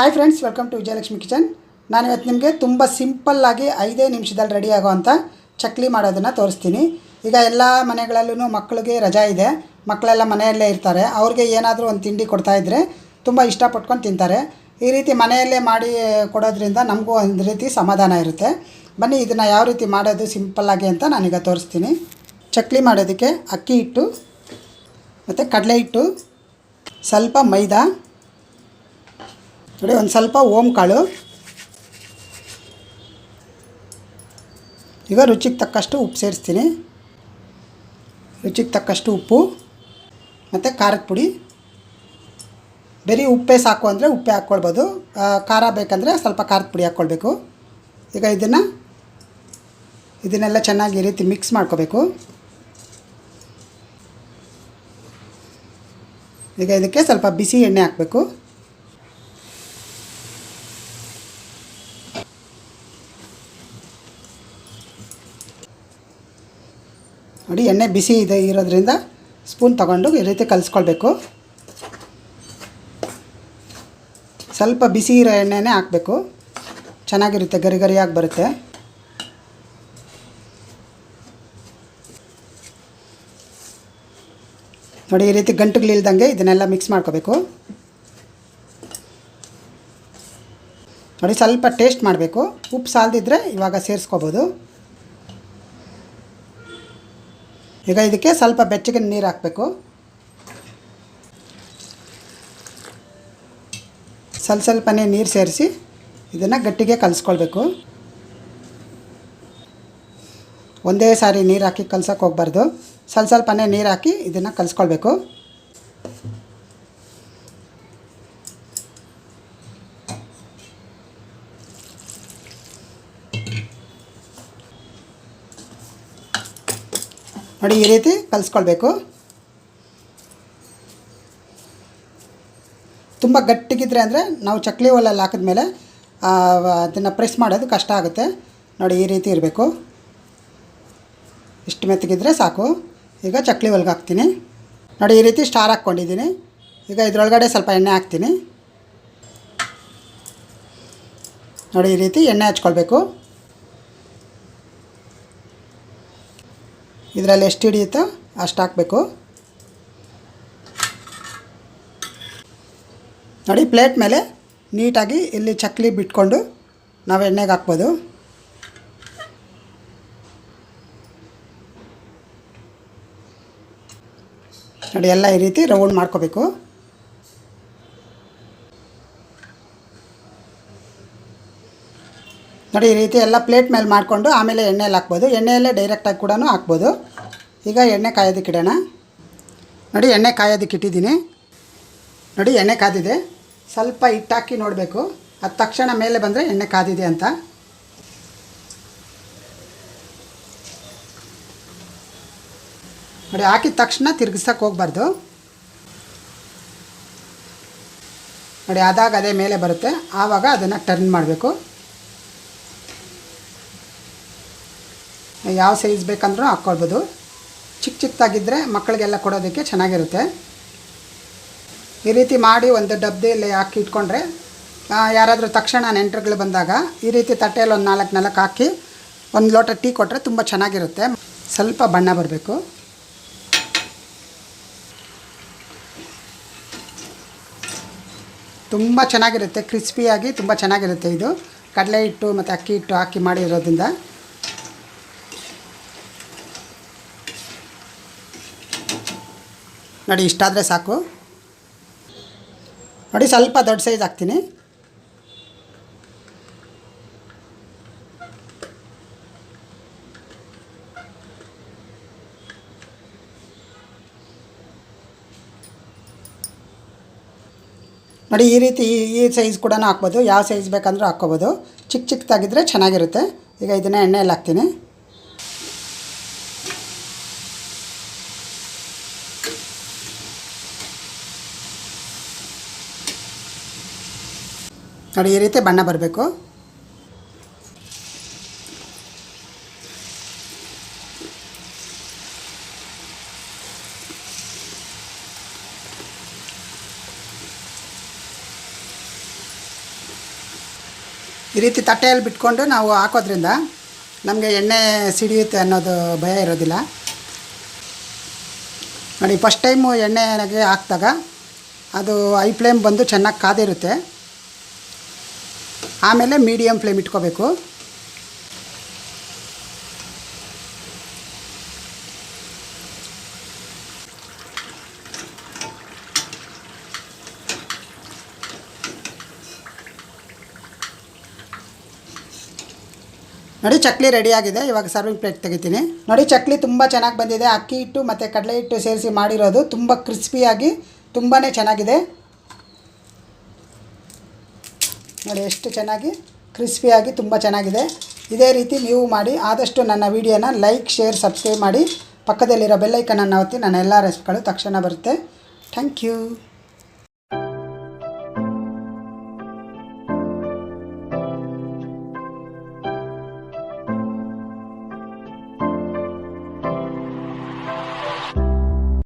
Hi friends welcome to Vijayalakshmi kitchen ನಾನು ಇವತ್ತು ನಿಮಗೆ ತುಂಬ ಸಿಂಪಲ್ಲಾಗಿ ಐದೇ ನಿಮಿಷದಲ್ಲಿ ರೆಡಿ ಆಗೋವಂಥ ಚಕ್ಲಿ ಮಾಡೋದನ್ನು ತೋರಿಸ್ತೀನಿ. ಈಗ ಎಲ್ಲ ಮನೆಗಳಲ್ಲೂ ಮಕ್ಕಳಿಗೆ ರಜಾ ಇದೆ. ಮಕ್ಕಳೆಲ್ಲ ಮನೆಯಲ್ಲೇ ಇರ್ತಾರೆ. ಅವ್ರಿಗೆ ಏನಾದರೂ ಒಂದು ತಿಂಡಿ ಕೊಡ್ತಾಯಿದ್ರೆ ತುಂಬ ಇಷ್ಟಪಟ್ಕೊಂಡು ತಿಂತಾರೆ. ಈ ರೀತಿ ಮನೆಯಲ್ಲೇ ಮಾಡಿ ಕೊಡೋದ್ರಿಂದ ನಮಗೂ ಒಂದು ರೀತಿ ಸಮಾಧಾನ ಇರುತ್ತೆ. ಬನ್ನಿ, ಇದನ್ನು ಯಾವ ರೀತಿ ಮಾಡೋದು ಸಿಂಪಲ್ಲಾಗಿ ಅಂತ ನಾನೀಗ ತೋರಿಸ್ತೀನಿ. ಚಕ್ಲಿ ಮಾಡೋದಕ್ಕೆ ಅಕ್ಕಿ ಹಿಟ್ಟು ಮತ್ತು ಕಡಲೆ ಹಿಟ್ಟು, ಸ್ವಲ್ಪ ಮೈದಾ ನೋಡಿ, ಒಂದು ಸ್ವಲ್ಪ ಓಮ್ ಕಾಳು. ಈಗ ರುಚಿಗೆ ತಕ್ಕಷ್ಟು ಉಪ್ಪು ಸೇರಿಸ್ತೀನಿ. ರುಚಿಗೆ ತಕ್ಕಷ್ಟು ಉಪ್ಪು, ಮತ್ತು ಖಾರದ ಪುಡಿ. ಬರೀ ಉಪ್ಪೇ ಸಾಕು ಅಂದರೆ ಉಪ್ಪೆ ಹಾಕ್ಕೊಳ್ಬೋದು ಖಾರ ಬೇಕಂದರೆ ಸ್ವಲ್ಪ ಖಾರದ ಪುಡಿ ಹಾಕ್ಕೊಳ್ಬೇಕು ಈಗ ಇದನ್ನು, ಇದನ್ನೆಲ್ಲ ಚೆನ್ನಾಗಿ ಈ ರೀತಿ ಮಿಕ್ಸ್ ಮಾಡ್ಕೋಬೇಕು. ಈಗ ಇದಕ್ಕೆ ಸ್ವಲ್ಪ ಬಿಸಿ ಎಣ್ಣೆ ಹಾಕಬೇಕು. ನೋಡಿ, ಎಣ್ಣೆ ಬಿಸಿ ಇದೆ ಇರೋದ್ರಿಂದ ಸ್ಪೂನ್ ತಗೊಂಡು ಈ ರೀತಿ ಕಲಿಸ್ಕೊಳ್ಬೇಕು. ಸ್ವಲ್ಪ ಬಿಸಿ ಇರೋ ಎಣ್ಣೆನೇ ಹಾಕಬೇಕು. ಚೆನ್ನಾಗಿರುತ್ತೆ, ಗರಿ ಗರಿಯಾಗಿ ಬರುತ್ತೆ. ನೋಡಿ, ಈ ರೀತಿ ಗಂಟುಗಳಿಲ್ದಂಗೆ ಇದನ್ನೆಲ್ಲ ಮಿಕ್ಸ್ ಮಾಡ್ಕೋಬೇಕು. ನೋಡಿ, ಸ್ವಲ್ಪ ಟೇಸ್ಟ್ ಮಾಡಬೇಕು. ಉಪ್ಪು ಸಾಲದಿದ್ದರೆ ಇವಾಗ ಸೇರಿಸ್ಕೋಬೋದು. ಈಗ ಇದಕ್ಕೆ ಸ್ವಲ್ಪ ಬೆಚ್ಚಗೆ ನೀರು ಹಾಕಬೇಕು. ಸ್ವಲ್ಪ ಸ್ವಲ್ಪನೇ ನೀರು ಸೇರಿಸಿ ಇದನ್ನು ಗಟ್ಟಿಗೆ ಕಲಿಸ್ಕೊಳ್ಬೇಕು. ಒಂದೇ ಸಾರಿ ನೀರು ಹಾಕಿ ಕಲ್ಸೋಕೆ ಹೋಗ್ಬಾರ್ದು. ಸ್ವಲ್ಪ ಸ್ವಲ್ಪನೇ ನೀರು ಹಾಕಿ ಇದನ್ನು ಕಲಿಸ್ಕೊಳ್ಬೇಕು. ನೋಡಿ ಈ ರೀತಿ ಕಲಿಸ್ಕೊಳ್ಬೇಕು. ತುಂಬ ಗಟ್ಟಿಗಿದ್ರೆ ಅಂದರೆ ನಾವು ಚಕ್ಲಿ ಒಲೆಯಲ್ಲಿ ಹಾಕಿದ್ಮೇಲೆ ಅದನ್ನು ಪ್ರೆಸ್ ಮಾಡೋದು ಕಷ್ಟ ಆಗುತ್ತೆ. ನೋಡಿ ಈ ರೀತಿ ಇರಬೇಕು. ಇಷ್ಟು ಮೆತ್ತಗಿದ್ರೆ ಸಾಕು. ಈಗ ಚಕ್ಲಿ ಒಲ್ಗೆ ಹಾಕ್ತೀನಿ. ನೋಡಿ ಈ ರೀತಿ ಸ್ಟಾರ್ ಹಾಕ್ಕೊಂಡಿದ್ದೀನಿ. ಈಗ ಇದರೊಳಗಡೆ ಸ್ವಲ್ಪ ಎಣ್ಣೆ ಹಾಕ್ತೀನಿ. ನೋಡಿ ಈ ರೀತಿ ಎಣ್ಣೆ ಹಚ್ಕೊಳ್ಬೇಕು. ಇದರಲ್ಲಿ ಎಷ್ಟು ಹಿಡಿಯುತ್ತೋ ಅಷ್ಟು ಹಾಕಬೇಕು. ನೋಡಿ, ಪ್ಲೇಟ್ ಮೇಲೆ ನೀಟಾಗಿ ಇಲ್ಲಿ ಚಕ್ಲಿ ಬಿಟ್ಕೊಂಡು ನಾವು ಎಣ್ಣೆಗೆ ಹಾಕ್ಬೋದು. ನೋಡಿ, ಎಲ್ಲ ಈ ರೀತಿ ರೌಂಡ್ ಮಾಡ್ಕೋಬೇಕು. ನೋಡಿ, ಈ ರೀತಿ ಎಲ್ಲ ಪ್ಲೇಟ್ ಮೇಲೆ ಮಾಡಿಕೊಂಡು ಆಮೇಲೆ ಎಣ್ಣೆಯಲ್ಲಿ ಹಾಕ್ಬೋದು. ಎಣ್ಣೆಯಲ್ಲೇ ಡೈರೆಕ್ಟಾಗಿ ಕೂಡ ಹಾಕ್ಬೋದು. ಈಗ ಎಣ್ಣೆ ಕಾಯೋದಕ್ಕೆ ಇಡೋಣ. ನೋಡಿ, ಎಣ್ಣೆ ಕಾಯೋದಕ್ಕೆ ಇಟ್ಟಿದ್ದೀನಿ. ನೋಡಿ, ಎಣ್ಣೆ ಕಾದಿದೆ. ಸ್ವಲ್ಪ ಹಿಟ್ಟಾಕಿ ನೋಡಬೇಕು. ಅದು ತಕ್ಷಣ ಮೇಲೆ ಬಂದರೆ ಎಣ್ಣೆ ಕಾದಿದೆ ಅಂತ. ನೋಡಿ, ಹಾಕಿದ ತಕ್ಷಣ ತಿರುಗಿಸೋಕೆ ಹೋಗ್ಬಾರ್ದು. ನೋಡಿ, ಆದಾಗ ಅದೇ ಮೇಲೆ ಬರುತ್ತೆ. ಆವಾಗ ಅದನ್ನು ಟರ್ನ್ ಮಾಡಬೇಕು. ಯಾವ ಸೈಜ್ ಬೇಕಂದ್ರೂ ಹಾಕ್ಕೊಳ್ಬೋದು. ಚಿಕ್ಕ ಚಿಕ್ಕದಾಗಿದ್ದರೆ ಮಕ್ಕಳಿಗೆಲ್ಲ ಕೊಡೋದಕ್ಕೆ ಚೆನ್ನಾಗಿರುತ್ತೆ. ಈ ರೀತಿ ಮಾಡಿ ಒಂದು ಡಬ್ಬಿಯಲ್ಲಿ ಹಾಕಿ ಇಟ್ಕೊಂಡ್ರೆ ಯಾರಾದರೂ ತಕ್ಷಣ ನೆಂಟರುಗಳು ಬಂದಾಗ ಈ ರೀತಿ ತಟ್ಟೆಯಲ್ಲಿ ಒಂದು ನಾಲ್ಕು ನಾಲ್ಕು ಹಾಕಿ ಒಂದು ಲೋಟ ಟೀ ಕೊಟ್ಟರೆ ತುಂಬ ಚೆನ್ನಾಗಿರುತ್ತೆ. ಸ್ವಲ್ಪ ಬಣ್ಣ ಬರಬೇಕು. ತುಂಬ ಚೆನ್ನಾಗಿರುತ್ತೆ, ಕ್ರಿಸ್ಪಿಯಾಗಿ ತುಂಬ ಚೆನ್ನಾಗಿರುತ್ತೆ ಇದು. ಕಡಲೆ ಹಿಟ್ಟು ಮತ್ತು ಅಕ್ಕಿ ಹಿಟ್ಟು ಹಾಕಿ ಮಾಡಿರೋದ್ರಿಂದ. ನೋಡಿ, ಇಷ್ಟಾದರೆ ಸಾಕು. ನೋಡಿ, ಸ್ವಲ್ಪ ದೊಡ್ಡ ಸೈಜ್ ಹಾಕ್ತೀನಿ. ನೋಡಿ, ಈ ರೀತಿ ಈ ಸೈಜ್ ಕೂಡ ಹಾಕ್ಬೋದು. ಯಾವ ಸೈಜ್ ಬೇಕಂದರೂ ಹಾಕ್ಕೋಬೋದು. ಚಿಕ್ಕ ಚಿಕ್ಕದಾಗಿದ್ದರೆ ಚೆನ್ನಾಗಿರುತ್ತೆ. ಈಗ ಇದನ್ನು ಎಣ್ಣೆಯಲ್ಲಿ ಹಾಕ್ತೀನಿ. ನೋಡಿ, ಈ ರೀತಿ ಬಣ್ಣ ಬರಬೇಕು. ಈ ರೀತಿ ತಟ್ಟೆಯಲ್ಲಿ ಬಿಟ್ಕೊಂಡು ನಾವು ಹಾಕೋದ್ರಿಂದ ನಮಗೆ ಎಣ್ಣೆ ಸಿಡಿಯುತ್ತೆ ಅನ್ನೋದು ಭಯ ಇರೋದಿಲ್ಲ. ನೋಡಿ ಫಸ್ಟ್ ಟೈಮು ಎಣ್ಣೆಗೆ ಹಾಕಿದಾಗ ಅದು ಐ ಫ್ಲೇಮ್ ಬಂದು ಚೆನ್ನಾಗಿ ಕಾದಿರುತ್ತೆ. ಆಮೇಲೆ ಮೀಡಿಯಮ್ ಫ್ಲೇಮ್ ಇಟ್ಕೋಬೇಕು. ನೋಡಿ ಚಕ್ಲಿ ರೆಡಿಯಾಗಿದೆ ಇವಾಗ ಸರ್ವಿಂಗ್ ಪ್ಲೇಟ್ ತೆಗಿತೀನಿ. ನೋಡಿ ಚಕ್ಲಿ ತುಂಬ ಚೆನ್ನಾಗಿ ಬಂದಿದೆ. ಅಕ್ಕಿ ಹಿಟ್ಟು ಮತ್ತು ಕಡಲೆ ಹಿಟ್ಟು ಸೇರಿಸಿ ಮಾಡಿರೋದು ತುಂಬ ಕ್ರಿಸ್ಪಿಯಾಗಿ ತುಂಬಾ ಚೆನ್ನಾಗಿದೆ. ನೋಡಿ ಎಷ್ಟು ಚೆನ್ನಾಗಿ ಕ್ರಿಸ್ಪಿಯಾಗಿ ತುಂಬ ಚೆನ್ನಾಗಿದೆ. ಇದೇ ರೀತಿ ನೀವು ಮಾಡಿ ಆದಷ್ಟು ನನ್ನ ವೀಡಿಯೋನ ಲೈಕ್ ಶೇರ್ ಸಬ್ಸ್ಕ್ರೈಬ್ ಮಾಡಿ ಪಕ್ಕದಲ್ಲಿರೋ ಬೆಲ್ಲೈಕನನ್ನು ಒತ್ತಿ ನನ್ನ ಎಲ್ಲ ರೆಸಿಪಿಗಳು ತಕ್ಷಣ ಬರುತ್ತೆ. Thank you